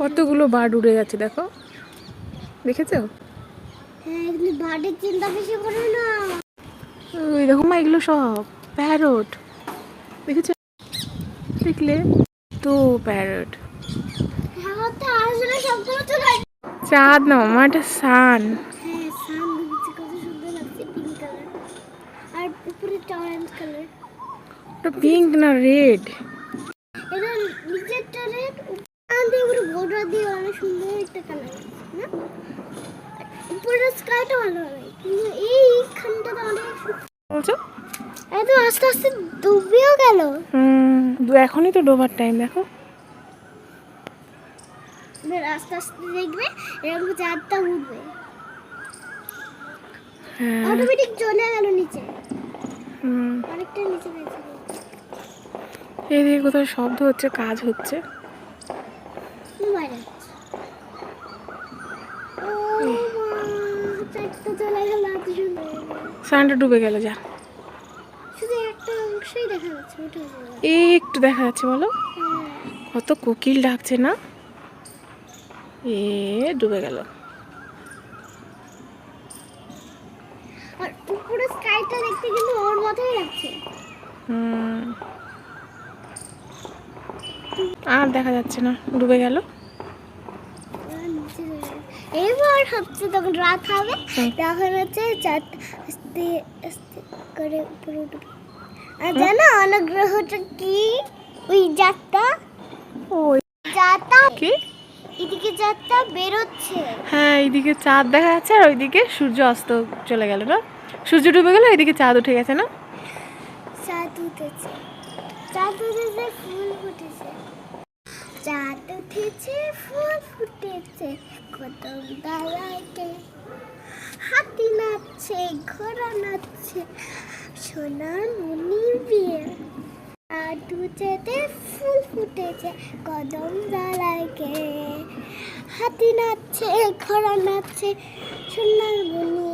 কতগুলো বার্ড উড়ে যাচ্ছে দেখো। দেখেছ? হ্যাঁ এগুলি বাড়ির চিন্তা বেশি করে না। ওই দেখো মা এগুলো সব প্যারট। দেখেছ? দেখলে তো প্যারট। হ্যাঁ চাঁদ না মামা এটা সান। হ্যাঁ পিঙ্ক না রেড এটা নিচেরটা রেড উপরে দিয়ে অনেক সুন্দর একটা কালার না? উপরের স্কাইটা ভালো কিন্তু এইখানটা তো অনেক বলছো? এত আস্তে আস্তে ডুবেও গেল। হুম এখনই তো ডোবার টাইম দেখো। আস্তে আস্তে দেখবে এরকম চারটা উঠবে। হ্যাঁ। অটোমেটিক চলে গেল নিচে। হুম। অনেকটা নিচে গেছে। এদিকে কোথাও শব্দ হচ্ছে কাজ হচ্ছে বাইরে ও মা, চারটা চলে গেল এত সুন্দর সানটা ডুবে গেল যা। একটা দেখা যাচ্ছে বলো। হ্যাঁ। কত কোকিল ডাকছে না? এ ডুবে গেল। আর উপরে স্কাইটা দেখতে কিন্তু ওর মতোই লাগছে। আর দেখা যাচ্ছে না ডুবে গেল। এবার হচ্ছে তখন রাত হবে। তখন হচ্ছে আস্তে আস্তে করে উপরে উঠবে। আর জানো অনুগ্রহটা কি? ওই যাত্রা। ওই যাত্রা। কি? এদিকে যাত্রা বেরোচ্ছে। হ্যাঁ এইদিকে চাঁদ দেখা যাচ্ছে আর ওইদিকে সূর্য অস্ত চলে গেল না? সূর্য ডুবে গেল এইদিকে চাঁদ উঠে গেছে না? চাঁদ উঠেছে। চাঁদ উঠেছে উঠেছে, ফুল ফুটেছে, কদম দাঁড়াইতে হাতি নাচছে, ঘোড়া নাচছে সোনার মনির বিয়ে দুচেতে ফুল ফুটেছে, কদম দাঁড়াইকে হাতি নাচছে, ঘোড়া নাচছে সোনার মনির